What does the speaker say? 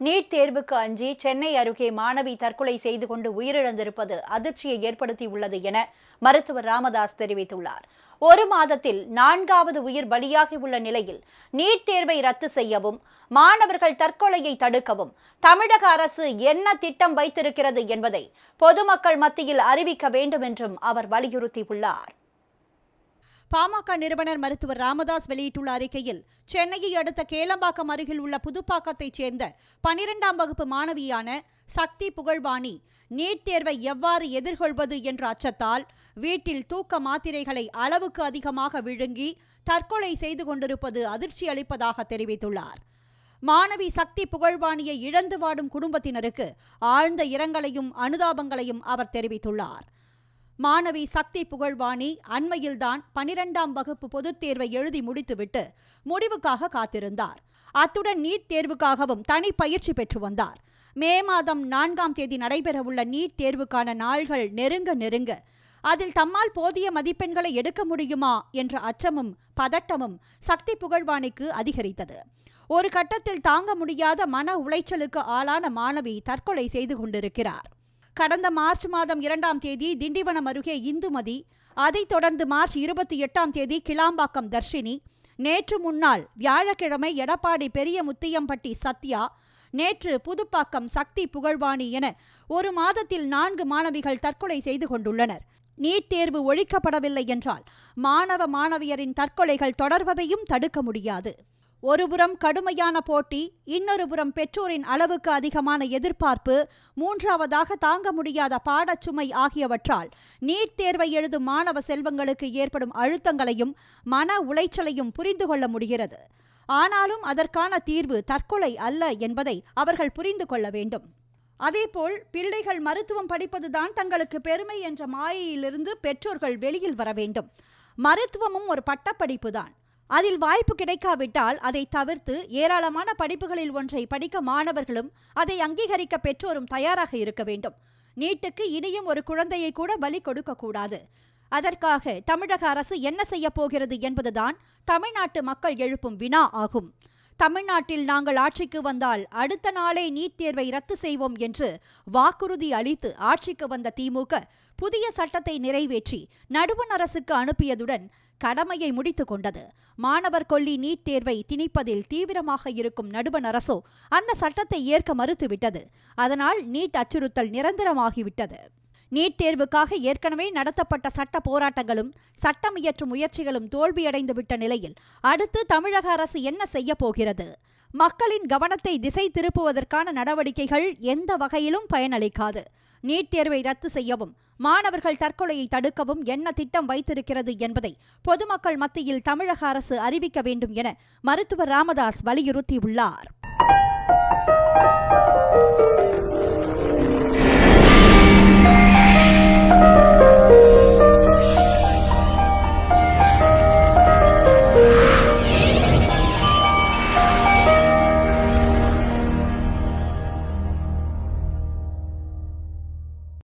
NEET தேர்வுக்கு அஞ்சி சென்னை அருகே மாணவி தற்கொலை செய்து கொண்டு உயிரிழந்திருப்பது அதிர்ச்சியை ஏற்படுத்தியுள்ளது என மருத்துவர் ராமதாஸ் தெரிவித்துள்ளார். ஒரு மாதத்தில் நான்காவது உயிர் பலியாகியுள்ள நிலையில் நீட் தேர்வை ரத்து செய்யவும் மாணவர்கள் தற்கொலையை தடுக்கவும் தமிழக அரசு என்ன திட்டம் வைத்திருக்கிறது என்பதை பொதுமக்கள் மத்தியில் அறிவிக்க வேண்டும் என்றும் அவர் வலியுறுத்தியுள்ளார். பாமக நிறுவனர் மருத்துவர் ராமதாஸ் வெளியிட்டுள்ள அறிக்கையில் சென்னையை அடுத்த கேளம்பாக்கம் அருகில் உள்ள புதுப்பாக்கத்தைச் சேர்ந்த பனிரெண்டாம் வகுப்பு மாணவியான சக்தி புகழ்வாணி நீட் தேர்வை எவ்வாறு எதிர்கொள்வது என்ற அச்சத்தால் வீட்டில் தூக்க மாத்திரைகளை அளவுக்கு அதிகமாக விழுங்கி தற்கொலை செய்து கொண்டிருப்பது அதிர்ச்சி அளிப்பதாக தெரிவித்துள்ளார். மாணவி சக்தி புகழ்வாணியை இழந்து வாடும் குடும்பத்தினருக்கு ஆழ்ந்த இரங்கலையும் அனுதாபங்களையும் அவர் தெரிவித்துள்ளார். மாணவி சக்தி புகழ்வாணி அண்மையில்தான் பனிரெண்டாம் வகுப்பு பொதுத் தேர்வை எழுதி முடித்துவிட்டு முடிவுக்காக காத்திருந்தார். அத்துடன் நீட் தேர்வுக்காகவும் தனி பயிற்சி பெற்று வந்தார். மே மாதம் நான்காம் தேதி நடைபெறவுள்ள நீட் தேர்வுக்கான நாள்கள் நெருங்க நெருங்க அதில் தம்மால் போதிய மதிப்பெண்களை எடுக்க முடியுமா என்ற அச்சமும் பதட்டமும் சக்தி புகழ்வாணிக்கு அதிகரித்தது. ஒரு கட்டத்தில் தாங்க முடியாத மன உளைச்சலுக்கு ஆளான மாணவி தற்கொலை செய்து கொண்டிருக்கிறார். கடந்த மார்ச் மாதம் இரண்டாம் தேதி திண்டிவனம் அருகே இந்துமதி அதைத் தொடர்ந்து மார்ச் இருபத்தி எட்டாம் தேதி கிளாம்பாக்கம் தர்ஷினி நேற்று முன்னாள் வியாழக்கிழமை எடப்பாடி பெரிய முத்தியம்பட்டி சத்யா நேற்று புதுப்பாக்கம் சக்தி புகழ்வாணி என ஒரு மாதத்தில் நான்கு மாணவிகள் தற்கொலை செய்து கொண்டுள்ளனர். நீட் தேர்வு ஒழிக்கப்படவில்லை என்றால் மாணவ மாணவியரின் தற்கொலைகள் தொடர்வதையும் தடுக்க முடியாது. ஒருபுறம் கடுமையான போட்டி இன்னொரு புறம் பெற்றோரின் அளவுக்கு அதிகமான எதிர்பார்ப்பு மூன்றாவதாக தாங்க முடியாத பாடச்சுமை ஆகியவற்றால் நீட் தேர்வை எழுதும் மாணவ செல்வங்களுக்கு ஏற்படும் அழுத்தங்களையும் மன உளைச்சலையும் புரிந்து கொள்ள முடிகிறது. ஆனாலும் அதற்கான தீர்வு தற்கொலை அல்ல என்பதை அவர்கள் புரிந்து கொள்ள வேண்டும். அதேபோல் பிள்ளைகள் மருத்துவம் படிப்பதுதான் தங்களுக்கு பெருமை என்ற மாயையிலிருந்து பெற்றோர்கள் வெளியில் வர வேண்டும். மருத்துவமும் ஒரு பட்டப்படிப்பு தான். அதில் வாய்ப்பு கிடைக்காவிட்டால் அதை தவிர்த்து ஏராளமான படிப்புகளில் ஒன்றை படிக்க மாணவர்களும் அதை அங்கீகரிக்க பெற்றோரும் தயாராக இருக்க வேண்டும். நீட்டுக்கு இனியும் ஒரு குழந்தையை கூட பலி கொடுக்கக்கூடாது அதற்காக தமிழக அரசு என்ன செய்யப் போகிறது என்பதுதான் தமிழ்நாட்டு மக்கள் எழுப்பும் வினா ஆகும். தமிழ்நாட்டில் நாங்கள் ஆட்சிக்கு வந்தால் அடுத்த நாளே நீட் தேர்வை ரத்து செய்வோம் என்று வாக்குறுதி அளித்து ஆட்சிக்கு வந்த திமுக புதிய சட்டத்தை நிறைவேற்றி நடுவண் அரசுக்கு அனுப்பியதுடன் கடமையை முடித்துக் கொண்டது. மாணவர் கொல்லி நீட் தேர்வை திணிப்பதில் தீவிரமாக இருக்கும் நடுவண் அரசோ அந்த சட்டத்தை ஏற்க மறுத்துவிட்டது. அதனால் நீட் அச்சுறுத்தல் நிரந்தரமாகிவிட்டது. நீட் தேர்வுக்காக ஏற்கனவே நடத்தப்பட்ட சட்ட போராட்டங்களும் சட்டம் இயற்றும் முயற்சிகளும் தோல்வியடைந்துவிட்ட நிலையில் அடுத்து தமிழக அரசு என்ன செய்ய போகிறது? மக்களின் கவனத்தை திசை திருப்புவதற்கான நடவடிக்கைகள் எந்த வகையிலும் பயனளிக்காது. நீட் தேர்வை ரத்து செய்யவும் மாணவர்கள் தற்கொலையை தடுக்கவும் என்ன திட்டம் வைத்திருக்கிறது என்பதை பொதுமக்கள் மத்தியில் தமிழக அரசு அறிவிக்க வேண்டும் என மருத்துவர் ராமதாஸ் வலியுறுத்தியுள்ளார்.